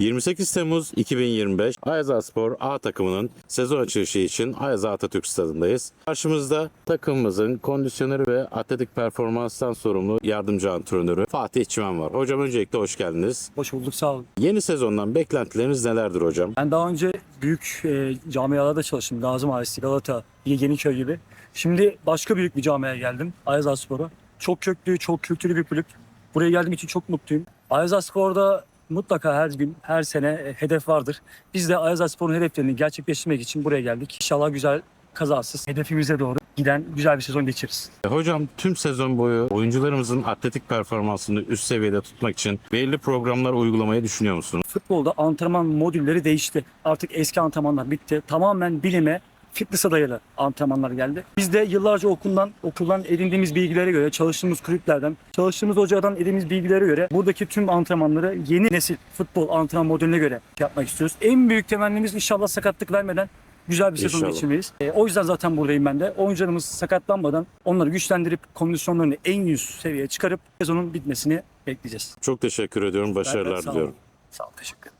28 Temmuz 2025 Ayaza Spor A takımının sezon açılışı için Ayaza Atatürk Stadı'ndayız. Karşımızda takımımızın kondisyoneri ve atletik performanstan sorumlu yardımcı antrenörü Fatih Çimen var. Hocam öncelikle hoş geldiniz. Hoş bulduk sağ olun. Yeni sezondan beklentileriniz nelerdir hocam? Ben daha önce büyük e, camialarda çalıştım. Gazi Mahallesi, Galata, Yeniköy gibi. Şimdi başka büyük bir camiaya geldim. Ayaza Spor'a. Çok köklü, çok kültürlü bir kulüp. Buraya geldiğim için çok mutluyum. Ayaza Spor'da mutlaka her gün, her sene e, hedef vardır. Biz de Ayaza Spor'un hedeflerini gerçekleştirmek için buraya geldik. İnşallah güzel, kazasız, hedefimize doğru giden güzel bir sezon geçiririz. E, Hocam tüm sezon boyu oyuncularımızın atletik performansını üst seviyede tutmak için belirli programlar uygulamayı düşünüyor musunuz? Futbolda antrenman modülleri değişti. Artık eski antrenmanlar bitti. Tamamen bilime, fitness'a dayalı antrenmanlar geldi. Biz de yıllarca okuldan, okuldan edindiğimiz bilgilere göre, çalıştığımız kulüplerden, çalıştığımız hocadan edindiğimiz bilgilere göre buradaki tüm antrenmanları yeni nesil futbol antrenman modülüne göre yapmak istiyoruz. En büyük temennimiz inşallah sakatlık vermeden güzel bir sezon geçirmeyiz. E, o yüzden zaten buradayım ben de. Oyuncularımız sakatlanmadan onları güçlendirip kondisyonlarını en üst seviyeye çıkarıp sezonun bitmesini bekleyeceğiz. Çok teşekkür ediyorum. Ben de Başarılar sağ olun. diliyorum. Sağ ol, teşekkür ederim.